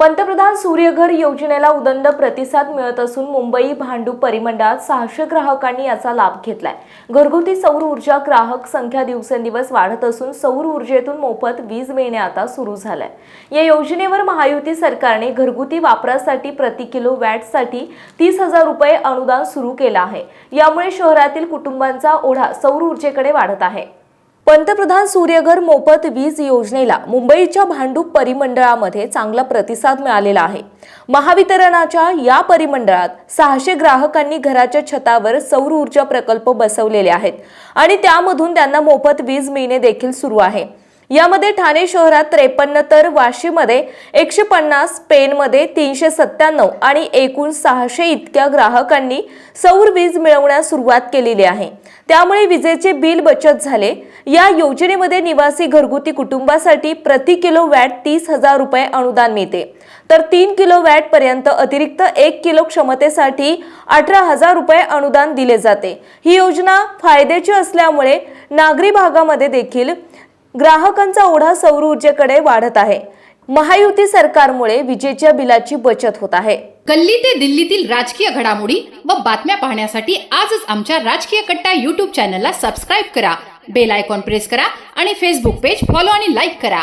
पंतप्रधान सूर्यघर योजनेला उदंड प्रतिसाद मिळत असून मुंबई भांडूप परिमंडळात सहाशे ग्राहकांनी याचा लाभ घेतलाय. घरगुती सौर ऊर्जा ग्राहक संख्या दिवसेंदिवस वाढत असून सौर ऊर्जेतून मोफत वीज मिळणे आता सुरू झालंय. या योजनेवर महायुती सरकारने घरगुती वापरासाठी प्रति किलो वॅटसाठी तीस हजार रुपये अनुदान सुरू केलं आहे. यामुळे शहरातील कुटुंबांचा ओढा सौर ऊर्जेकडे वाढत आहे. पंतप्रधान सूर्यघर मोफत वीज योजनेला मुंबईच्या भांडूप परिमंडळामध्ये चांगला प्रतिसाद मिळालेला आहे. महावितरणाच्या या परिमंडळात सहाशे ग्राहकांनी घराच्या छतावर सौर ऊर्जा प्रकल्प बसवलेले आहेत आणि त्यामधून त्यांना मोफत वीज मिळणे देखील सुरू आहे. यामध्ये ठाणे शहरात त्रेपन्न तर वाशीमध्ये एकशे पन्नास पेनमध्ये तीनशे सत्त्याण्णव आणि एकूण सहाशे इतक्या ग्राहकांनी सौर वीज मिळवण्यास सुरुवात केलेली आहे. त्यामुळे विजेचे बिल बचत झाले. या योजनेमध्ये निवासी घरगुती कुटुंबासाठी प्रति किलो वॅट तीस हजार रुपये अनुदान मिळते. तर तीन किलो वॅट पर्यंत अतिरिक्त एक किलो क्षमतेसाठी अठरा हजार रुपये अनुदान दिले जाते. ही योजना फायद्याची असल्यामुळे नागरी भागामध्ये देखील ग्राहकांचा ओढा सौर ऊर्जेकडे वाढत आहे. महायुती सरकारमुळे विजेच्या बिलाची बचत होत आहे. गल्ली ते दिल्लीतील राजकीय घडामोडी व बातम्या पाहण्यासाठी आजच आमच्या राजकीय कट्टा युट्यूब चॅनलला सबस्क्राईब करा. बेल आयकॉन प्रेस करा आणि फेसबुक पेज फॉलो आणि लाईक करा.